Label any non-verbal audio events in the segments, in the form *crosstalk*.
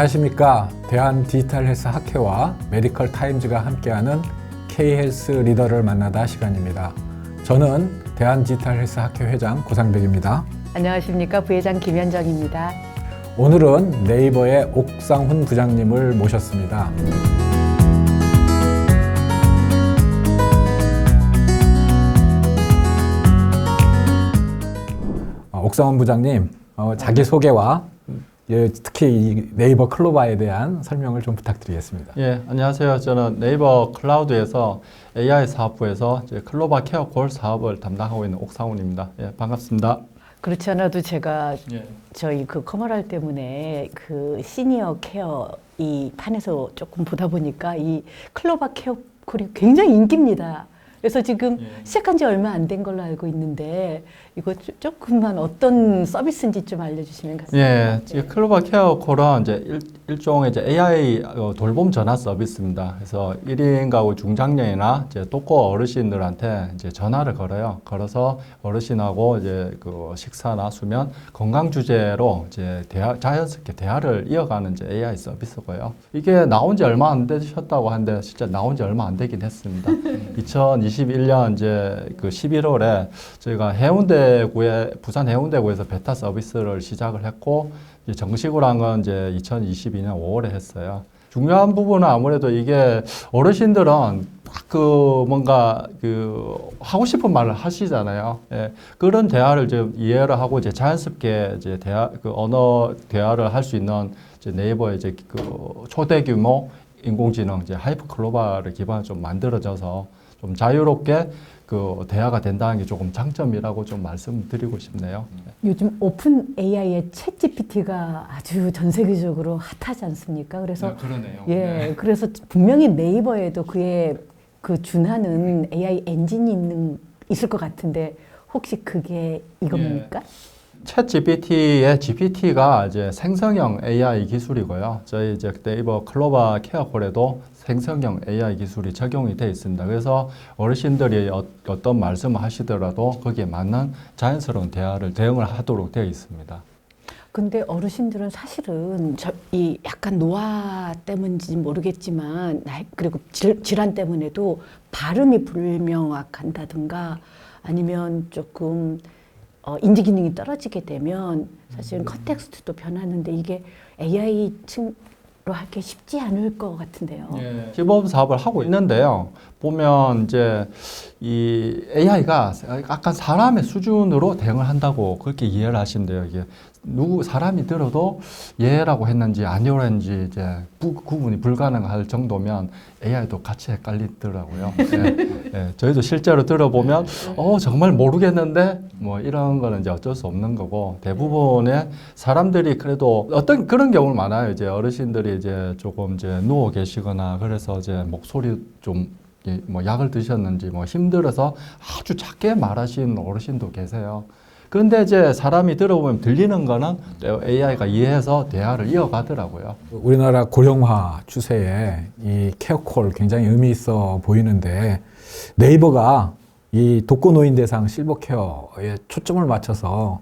안녕하십니까. 대한 디지털 헬스 학회와 메디컬 타임즈가 함께하는 K-헬스 리더를 만나다 시간입니다. 저는 대한 디지털 헬스 학회 회장 고상백입니다. 안녕하십니까 부회장 김현정입니다. 오늘은 네이버의 옥상훈 부장님을 모셨습니다. 어, 옥상훈 부장님, 어, 자기 소개와 예, 특히 이 네이버 클로바에 대한 설명을 좀 부탁드리겠습니다. 예, 안녕하세요. 저는 네이버 클라우드에서 AI 사업부에서 이제 클로바 케어 콜 사업을 담당하고 있는 옥상훈입니다. 예, 반갑습니다. 그렇지 않아도 제가 예. 저희 그 커머럴 때문에 그 시니어 케어 이 판에서 조금 보다 보니까 이 클로바 케어 콜이 굉장히 인기입니다. 그래서 지금 예. 시작한 지 얼마 안 된 걸로 알고 있는데 이거 조- 조금만 어떤 서비스인지 좀 알려주시면 예, 감사합니다. 이 클로바 케어 콜은 이제 일, 일종의 이제 AI 어, 돌봄 전화 서비스입니다. 그래서 1인 가구 중장년이나 이제 독거 어르신들한테 이제 전화를 걸어요. 걸어서 어르신하고 이제 그 식사나 수면, 건강 주제로 이제 대화, 자연스럽게 대화를 이어가는 이제 AI 서비스고요. 이게 나온 지 얼마 안 되셨다고 하는데 진짜 나온 지 얼마 안 되긴 했습니다. *laughs* 2021년 이제 그 11월에 저희가 해운대구에 부산 해운대구에서 베타 서비스를 시작을 했고 이제 정식으로 한건 이제 2022년 5월에 했어요. 중요한 부분은 아무래도 이게 어르신들은 딱 그 뭔가 그 하고 싶은 말을 하시잖아요. 예. 그런 대화를 좀 이해를 하고 이제 자연스럽게 이제 대화 그 언어 대화를 할 수 있는 이제 네이버의 이제 그 초대 규모 인공지능 이제 하이퍼 클로바를 기반으로 좀 만들어져서 좀 자유롭게 그 대화가 된다는 게 조금 장점이라고 좀 말씀드리고 싶네요. 요즘 오픈 AI의 챗 GPT가 아주 전 세계적으로 핫하지 않습니까? 그래서 그러네요. 예, 그래서 분명히 네이버에도 그에 그 준하는 AI 엔진이 있는 있을 것 같은데 혹시 그게 이겁니까? 챗 GPT의 GPT가 이제 생성형 AI 기술이고요. 저희 이제 네이버 클로바 케어콜에도 생성형 AI 기술이 적용이 되어 있습니다. 그래서 어르신들이 어, 어떤 말씀을 하시더라도 거기에 맞는 자연스러운 대화를 대응을 하도록 되어 있습니다. 근데 어르신들은 사실은 저, 이 약간 노화 때문인지 모르겠지만 그리고 질, 질환 때문에도 발음이 불명확한다든가 아니면 조금 어, 인지 기능이 떨어지게 되면 사실은 컨텍스트도 변하는데 이게 AI 층으로 하기 쉽지 않을 것 같은데요. 시범 사업을 하고 있는데요. 보면 이제 이 AI가 약간 사람의 수준으로 대응을 한다고 그렇게 이해를 하시면 돼요. 이게 누구 사람이 들어도 예라고 했는지 아니오라 했는지 이제 부, 구분이 불가능할 정도면 AI도 같이 헷갈리더라고요. *laughs* 예, 예, 저희도 실제로 들어보면 어 정말 모르겠는데 뭐 이런 거는 이제 어쩔 수 없는 거고 대부분의 사람들이 그래도 어떤 그런 경우는 많아요. 이제 어르신들이 이제 조금 이제 누워 계시거나 그래서 이제 목소리 좀 뭐 약을 드셨는지 뭐 힘들어서 아주 작게 말하시는 어르신도 계세요. 그런데 이제 사람이 들어보면 들리는 거는 AI가 이해해서 대화를 이어가더라고요. 우리나라 고령화 추세에 이 케어콜 굉장히 의미 있어 보이는데 네이버가 이 독거노인 대상 실버 케어에 초점을 맞춰서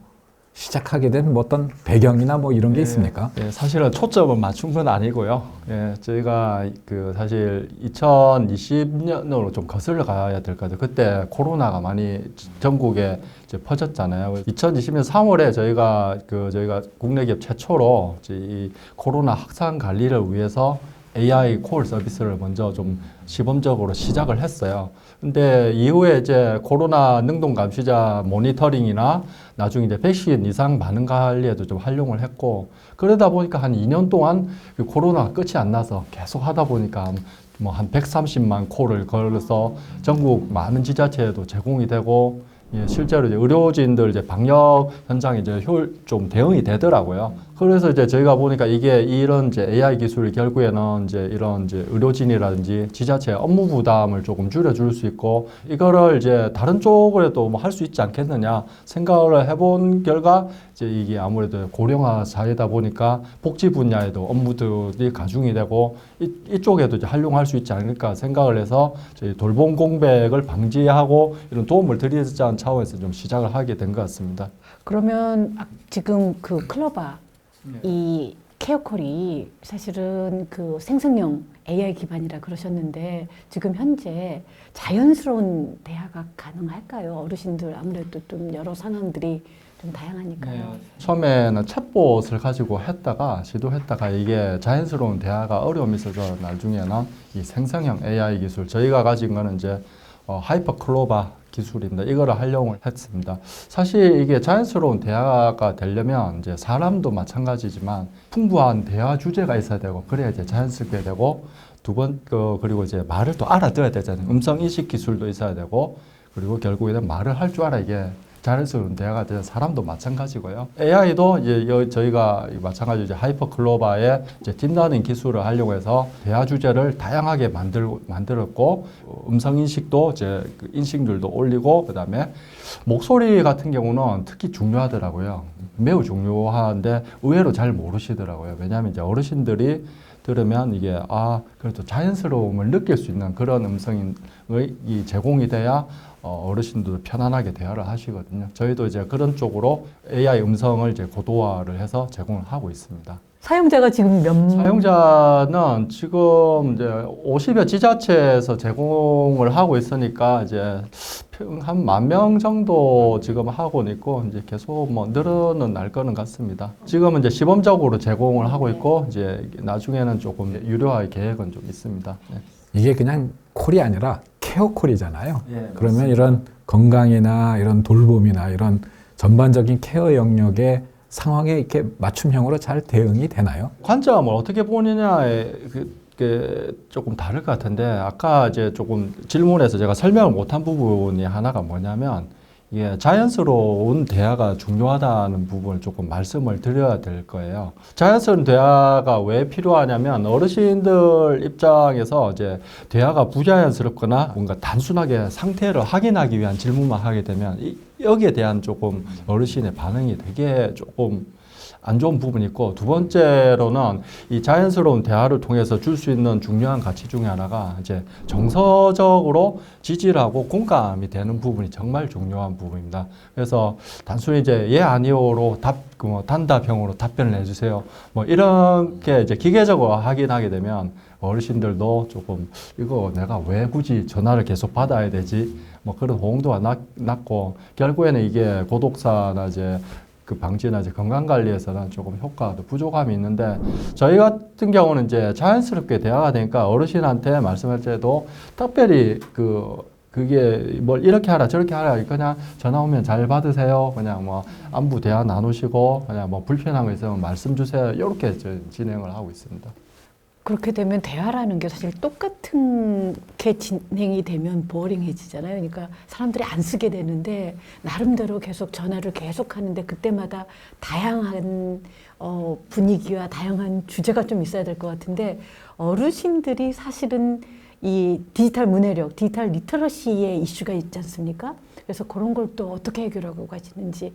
시작하게 된 뭐 어떤 배경이나 뭐 이런 게 예, 있습니까? 예, 사실은 초점을 맞춘 건 아니고요. 예, 저희가 그 사실 2020년으로 좀 거슬러 가야 될 것 같아요. 그때 코로나가 많이 전국에 이제 퍼졌잖아요. 2020년 3월에 저희가 그 저희가 국내 기업 최초로 이제 이 코로나 확산 관리를 위해서 AI 콜 서비스를 먼저 좀 시범적으로 시작을 했어요. 근데 이후에 이제 코로나 능동 감시자 모니터링이나 나중에 이제 백신 이상 반응 관리에도 좀 활용을 했고 그러다 보니까 한 2년 동안 그 코로나가 끝이 안 나서 계속 하다 보니까 뭐 한 130만 콜을 걸어서 전국 많은 지자체에도 제공이 되고 예, 실제로 이제 의료진들 이제 방역 현장에 이제 효율 좀 대응이 되더라고요. 그래서 이제 저희가 보니까 이게 이런 이제 AI 기술이 결국에는 이제 이런 이제 의료진이라든지 지자체 업무 부담을 조금 줄여줄 수 있고 이거를 이제 다른 쪽으로도 뭐 할 수 있지 않겠느냐 생각을 해본 결과 이제 이게 아무래도 고령화 사회다 보니까 복지 분야에도 업무들이 가중이 되고 이, 이쪽에도 이제 활용할 수 있지 않을까 생각을 해서 저희 돌봄 공백을 방지하고 이런 도움을 드리자는 차원에서 좀 시작을 하게 된 것 같습니다. 그러면 아- 지금 그 클로바 이 케어콜이 사실은 그 생성형 AI 기반이라 그러셨는데 지금 현재 자연스러운 대화가 가능할까요? 어르신들 아무래도 좀 여러 상황들이 좀 다양하니까요. 처음에는 챗봇을 가지고 했다가 시도했다가 이게 자연스러운 대화가 어려움이 있어서 나중에는 이 생성형 AI 기술 저희가 가진 거는 이제 어, 하이퍼 클로바 기술입니다. 이거를 활용을 했습니다. 사실 이게 자연스러운 대화가 되려면 이제 사람도 마찬가지지만 풍부한 대화 주제가 있어야 되고 그래야 이제 자연스럽게 되고 두 번 그, 그리고 이제 말을 또 알아들어야 되잖아요. 음성 인식 기술도 있어야 되고 그리고 결국에는 말을 할 줄 알아 이게 자연스러운 대화가 되는 사람도 마찬가지고요. AI도 이제 여- 저희가 마찬가지로 이제 하이퍼 클로바의 딥러닝 기술을 하려고 해서 대화 주제를 다양하게 만들 만들었고 어, 음성 인식도 이제 그 인식률도 올리고 그다음에 목소리 같은 경우는 특히 중요하더라고요. 매우 중요한데 의외로 잘 모르시더라고요. 왜냐하면 이제 어르신들이 들으면 이게 아 그래도 자연스러움을 느낄 수 있는 그런 음성이 이 제공이 돼야 어, 어르신들도 편안하게 대화를 하시거든요. 저희도 이제 그런 쪽으로 AI 음성을 이제 고도화를 해서 제공을 하고 있습니다. 사용자가 지금 몇 사용자는 지금 이제 50여 지자체에서 제공을 하고 있으니까 이제 한 만 명 정도 지금 하고 있고 이제 계속 뭐 늘어는 날 거는 같습니다. 지금은 이제 시범적으로 제공을 하고 있고 이제 나중에는 조금 유료화의 계획은 좀 있습니다. 네. 이게 그냥 콜이 아니라 케어콜이잖아요. 예, 그러면 이런 건강이나 이런 돌봄이나 이런 전반적인 케어 영역의 상황에 이렇게 맞춤형으로 잘 대응이 되나요? 관점을 어떻게 보느냐에 그, 그 조금 다를 것 같은데 아까 이제 조금 질문에서 제가 설명을 못한 부분이 하나가 뭐냐면 이게 자연스러운 대화가 중요하다는 부분을 조금 말씀을 드려야 될 거예요. 자연스러운 대화가 왜 필요하냐면 어르신들 입장에서 이제 대화가 부자연스럽거나 뭔가 단순하게 상태를 확인하기 위한 질문만 하게 되면 이, 여기에 대한 조금 어르신의 반응이 되게 조금 안 좋은 부분이 있고 두 번째로는 이 자연스러운 대화를 통해서 줄 수 있는 중요한 가치 중에 하나가 이제 정서적으로 지지를 하고 공감이 되는 부분이 정말 중요한 부분입니다. 그래서 단순히 이제 예 아니오로 답, 그뭐 단답형으로 답변을 해주세요. 뭐 이렇게 이제 기계적으로 확인하게 되면 어르신들도 조금 이거 내가 왜 굳이 전화를 계속 받아야 되지? 뭐 그런 호응도가 낮, 낮고 결국에는 이게 고독사나 이제 그 방지나 이제 건강 관리에서는 조금 효과도 부족함이 있는데 저희 같은 경우는 이제 자연스럽게 대화가 되니까 어르신한테 말씀할 때도 특별히 그 그게 뭘 이렇게 하라 저렇게 하라 그냥 전화 오면 잘 받으세요 그냥 뭐 안부 대화 나누시고 그냥 뭐 불편한 거 있으면 말씀 주세요 이렇게 진행을 하고 있습니다. 그렇게 되면 대화라는 게 사실 똑같은 게 진행이 되면 보어링해지잖아요. 그러니까 사람들이 안 쓰게 되는데 나름대로 계속 전화를 계속 하는데 그때마다 다양한 어, 분위기와 다양한 주제가 좀 있어야 될 것 같은데 어르신들이 사실은 이 디지털 문해력, 디지털 리터러시의 이슈가 있지 않습니까? 그래서 그런 걸 또 어떻게 해결하고 가시는지 그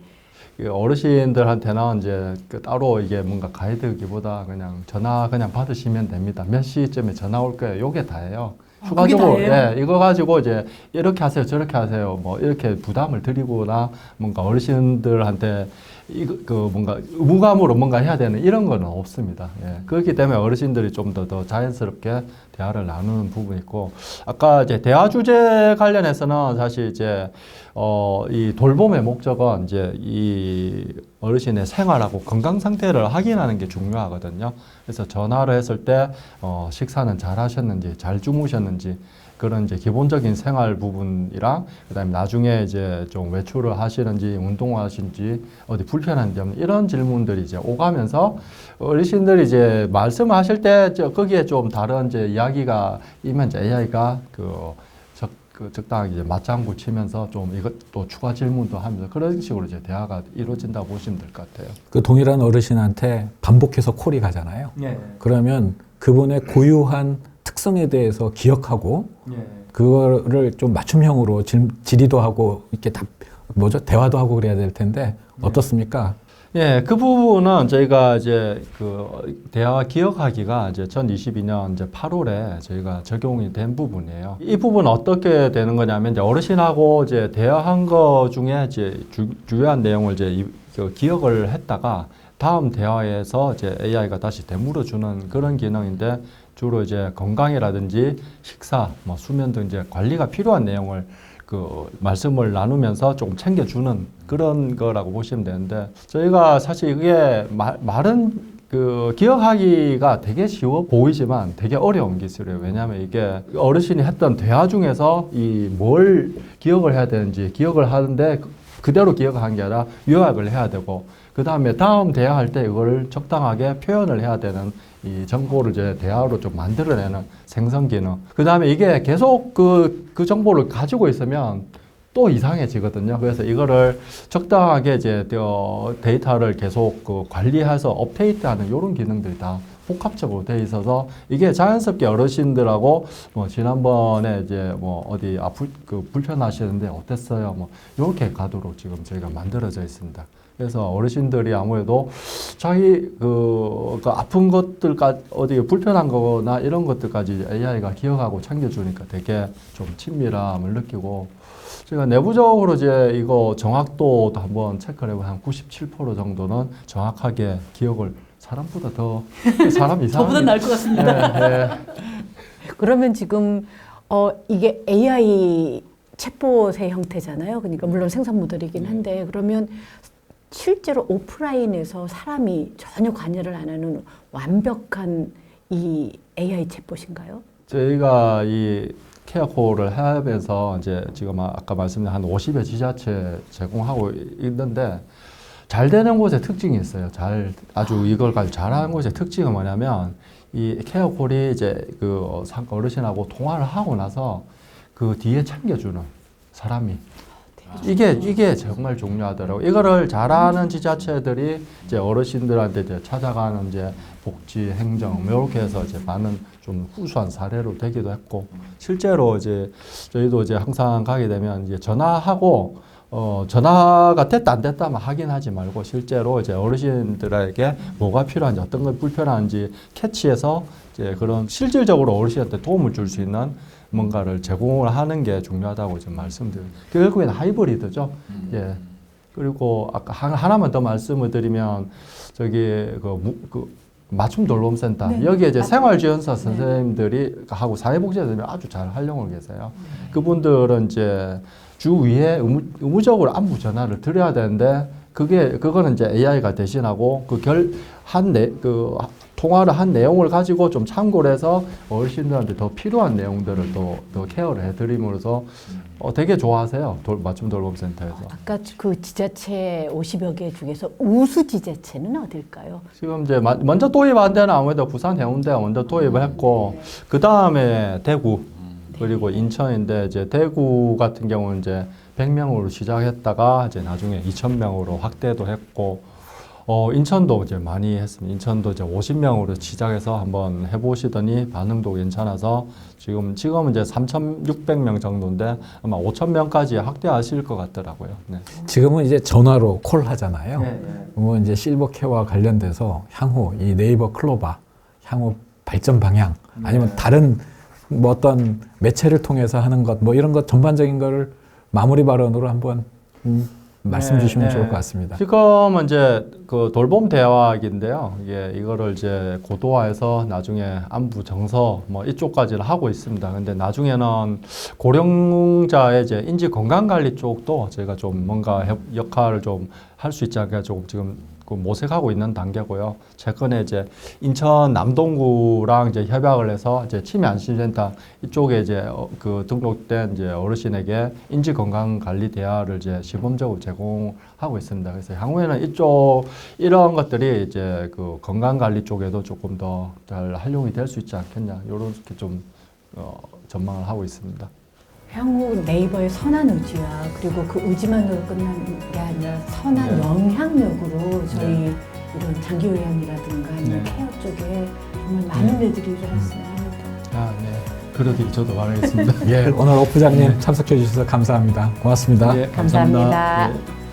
어르신들한테는 이제 그 따로 이게 뭔가 가이드기보다 그냥 전화 그냥 받으시면 됩니다. 몇 시쯤에 전화 올 거예요. 요게 다예요. 아, 추가적으로? 예, 이거 가지고 이제 이렇게 하세요, 저렇게 하세요. 뭐 이렇게 부담을 드리거나 뭔가 어르신들한테 이거 그 뭔가 무감으로 뭔가 해야 되는 이런 거는 없습니다. 예. 그렇기 때문에 어르신들이 좀 더 더 자연스럽게 대화를 나누는 부분이 있고 아까 이제 대화 주제 관련해서는 사실 이제 어, 이 돌봄의 목적은 이제 이 어르신의 생활하고 건강 상태를 확인하는 게 중요하거든요. 그래서 전화를 했을 때 어, 식사는 잘 하셨는지, 잘 주무셨는지 그런 이제 기본적인 생활 부분이랑 그다음에 나중에 이제 좀 외출을 하시는지 운동하신지 어디 불편한 점 이런 질문들이 이제 오가면서 어르신들이 이제 말씀하실 때 저 거기에 좀 다른 이제 이야기가 이면 이제 AI가 그 적, 그 적당하게 이제 맞장구 치면서 좀 이것 또 추가 질문도 하면서 그런 식으로 이제 대화가 이루어진다 고 보시면 될 것 같아요. 그 동일한 어르신한테 반복해서 콜이 가잖아요. 예. 그러면 그분의 고유한 특성에 대해서 기억하고 예. 그거를 좀 맞춤형으로 질, 질의도 하고 이렇게 답 뭐죠 대화도 하고 그래야 될 텐데 어떻습니까? 예, 그 부분은 저희가 이제 그 대화 기억하기가 이제 2022년 이제 8월에 저희가 적용이 된 부분이에요. 이 부분은 어떻게 되는 거냐면 이제 어르신하고 이제 대화한 거 중에 이제 주, 주요한 내용을 이제 이, 그 기억을 했다가 다음 대화에서 이제 AI가 다시 되물어주는 그런 기능인데 주로 이제 건강이라든지 식사, 뭐 수면 등 이제 관리가 필요한 내용을 그 말씀을 나누면서 조금 챙겨주는 그런 거라고 보시면 되는데 저희가 사실 이게 말, 말은 그 기억하기가 되게 쉬워 보이지만 되게 어려운 기술이에요. 왜냐하면 이게 어르신이 했던 대화 중에서 이 뭘 기억을 해야 되는지 기억을 하는데 그대로 기억한 게 아니라 요약을 해야 되고 그 다음에 다음 대화 할 때 이걸 적당하게 표현을 해야 되는 이 정보를 이제 대화로 좀 만들어내는 생성 기능. 그 다음에 이게 계속 그, 그 정보를 가지고 있으면 또 이상해지거든요. 그래서 이거를 적당하게 이제 어, 데이터를 계속 그 관리해서 업데이트하는 이런 기능들이 다 복합적으로 돼 있어서 이게 자연스럽게 어르신들하고 뭐 지난번에 이제 뭐 어디 아플 그 불편하시는데 어땠어요? 뭐 이렇게 가도록 지금 저희가 만들어져 있습니다. 그래서 어르신들이 아무래도 자기 그, 그 아픈 것들까지 어디 불편한 거나 이런 것들까지 AI가 기억하고 챙겨주니까 되게 좀 친밀함을 느끼고 제가 내부적으로 이제 이거 정확도도 한번 체크를 해보면 한97% 정도는 정확하게 기억을 사람보다 더 사람 *laughs* 이상 저보다 나을 것 같습니다. 네, 네. *laughs* 그러면 지금 어 이게 AI 챗봇의 형태잖아요. 그러니까 물론 생산 모델이긴 한데 그러면 실제로 오프라인에서 사람이 전혀 관여를 안 하는 완벽한 이 AI 챗봇인가요? 저희가 이 케어콜을 하면서 이제 지금 아까 말씀드린 한 50의 지자체 제공하고 있는데 잘 되는 곳의 특징이 있어요. 잘 아주 이걸 가지고 잘하는 곳의 특징은 뭐냐면 이 케어콜이 이제 그 상- 어르신하고 통화를 하고 나서 그 뒤에 챙겨주는 사람이 이게 이게 정말 중요하더라고. 요 이거를 잘하는 지자체들이 이제 어르신들한테 이제 찾아가는 이제 복지 행정 뭐 이렇게 해서 이제 많은 좀 후수한 사례로 되기도 했고 실제로 이제 저희도 이제 항상 가게 되면 이제 전화하고 어 전화가 됐다 안 됐다만 확인하지 말고 실제로 이제 어르신들에게 뭐가 필요한지 어떤 걸 불편한지 캐치해서 이제 그런 실질적으로 어르신한테 도움을 줄 수 있는 뭔가를 제공을 하는 게 중요하다고 지금 말씀드려요. 결국에는 하이브리드죠. 예. 그리고 아까 하- 하나만 더 말씀을 드리면 저기 그, 무- 그 맞춤 돌봄센터 네. 여기에 이제 맞- 생활지원사 선생님들이 하고 사회복지사들이 아주 잘 활용을 계세요. 그분들은 이제 주 위에 의무, 의무 적으로 안부 전화를 드려야 되는데 그게 그거는 이제 AI가 대신하고 그 그결 한내그 통화를 한 내용을 가지고 좀 참고를 해서 어르신들한테 더 필요한 내용들을 더, 더 케어를 해드림으로써 어, 되게 좋아하세요. 돌, 맞춤 돌봄센터에서. 아까 그 지자체 50여 개 중에서 우수 지자체는 어딜까요? 지금 이제 마- 먼저 도입한 데는 아무래도 부산 해운대가 먼저 도입을 했고 그 다음에 대구 그리고 인천인데 이제 대구 같은 경우는 이제 100명으로 시작했다가 이제 나중에 2,000명으로 확대도 했고 어 인천도 이제 많이 했습니다. 인천도 이제 50명으로 시작해서 한번 해보시더니 반응도 괜찮아서 지금 지금은 이제 3,600명 정도인데 아마 5,000명까지 확대하실 것 같더라고요. 네. 지금은 이제 전화로 콜 하잖아요. 네, 뭐 이제 실버케어와 관련돼서 향후 이 네이버 클로바 향후 발전 방향 아니면 네. 다른 뭐 어떤 매체를 통해서 하는 것 뭐 이런 것 전반적인 거를 마무리 발언으로 한번 음, 말씀 네, 주시면 네. 좋을 것 같습니다. 지금은 이제 그 돌봄 대화학인데요. 이게 이거를 이제 고도화해서 나중에 안부 정서 뭐 이쪽까지를 하고 있습니다. 근데 나중에는 고령자의 이제 인지 건강 관리 쪽도 저희가 좀 뭔가 해- 역할을 좀 할 수 있지 않을까 조금 지금 그 모색하고 있는 단계고요. 최근에 이제 인천 남동구랑 이제 협약을 해서 이제 치매 안심센터 이쪽에 이제 어, 그 등록된 이제 어르신에게 인지 건강 관리 대화를 이제 시범적으로 제공하고 있습니다. 그래서 향후에는 이쪽 이런 것들이 이제 그 건강 관리 쪽에도 조금 더 잘 활용이 될 수 있지 않겠냐 이렇게 좀 어, 전망을 하고 있습니다. 향후 네이버의 선한 의지와 그리고 그 의지만으로 끝나는 게 아니라 선한 네. 영향력으로 저희 이런 장기요양이라든가 아니면 네. 케어 쪽에 정말 많은 애들이 일어났으면 합니다. 아, 네. 그러길 저도 바라겠습니다. *laughs* 예, 오늘 오 부장님 참석해 주셔서 감사합니다. 고맙습니다. 예, 감사합니다. 예.